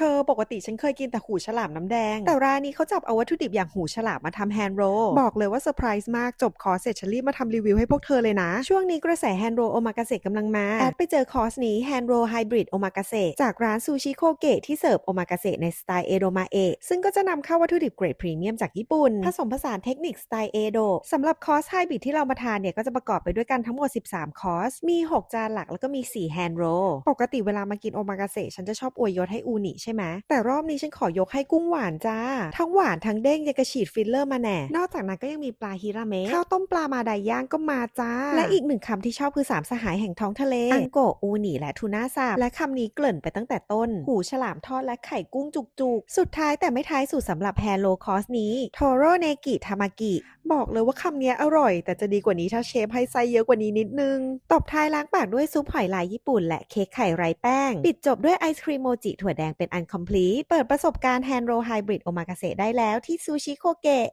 เธอปกติฉันเคยกินแต่หูฉลามน้ำแดง แต่ร้านนี้เขาจับเอาวัตถุดิบอย่างหูฉลามมาทำแฮนด์โรบอกเลยว่าเซอร์ไพรส์มากจบคอร์สเสร็จฉันรีบมาทำรีวิวให้พวกเธอเลยนะ ช่วงนี้กระแสแฮนด์โรโอมากาเสะกำลังมา แอดไปเจอคอร์สนี้แฮนด์โรไฮบริดโอมากาเสะจากร้านซูชิโคเกะที่เสิร์ฟโอมากาเสะในสไตล์เอโดมาเอะซึ่งก็จะนำเข้าวัตถุดิบเกรดพรีเมียมจากญี่ปุ่นผสมผสานเทคนิคสไตล์เอโดสำหรับคอร์สไฮบริดที่เรามาทานเนี่ยก็จะประกอบไปด้วยกันทั้งหมด 13 คอร์สมี 6 จานหลักแล้วก็มี4แฮนด์โรปกติเวลามากินโอมากาเสะฉันจะชอบอวยยศให้อูนิใช่ไหมแต่รอบนี้ฉันขอยกให้กุ้งหวานจ้า ทั้งหวานทั้งเด้งยังกระฉีดฟิลเลอร์มาแน่ นอกจากนั้นก็ยังมีปลาฮิราเมะข้าวต้มปลามาไดย่างก็มาจ้า และอีกหนึ่งคำที่ชอบคือสามสหายแห่งท้องทะเล อังโกอูนิและทูน่าสับและคำนี้เกริ่นไปตั้งแต่ต้น หูฉลามทอดและไข่กุ้งจุกๆ สุดท้ายแต่ไม่ท้ายสุดสำหรับแฮร์โลคอสนี้โทโรเนกิทามากิบอกเลยว่าคำนี้อร่อย แต่จะดีกว่านี้ถ้าเชฟให้ไส้เยอะกว่านี้นิดนึงตบท้ายล้างปากด้วยซุปหอยลายญี่ปุ่น และเค้กไข่ไร้แป้ง ปิดจบด้วยไอศครีมโมจิถั่วแดงเป็นอันคอมพลีทเปิดประสบการณ์แฮนด์โรไฮบริดโอมากาเสะได้แล้วที่ซูชิโคเกะ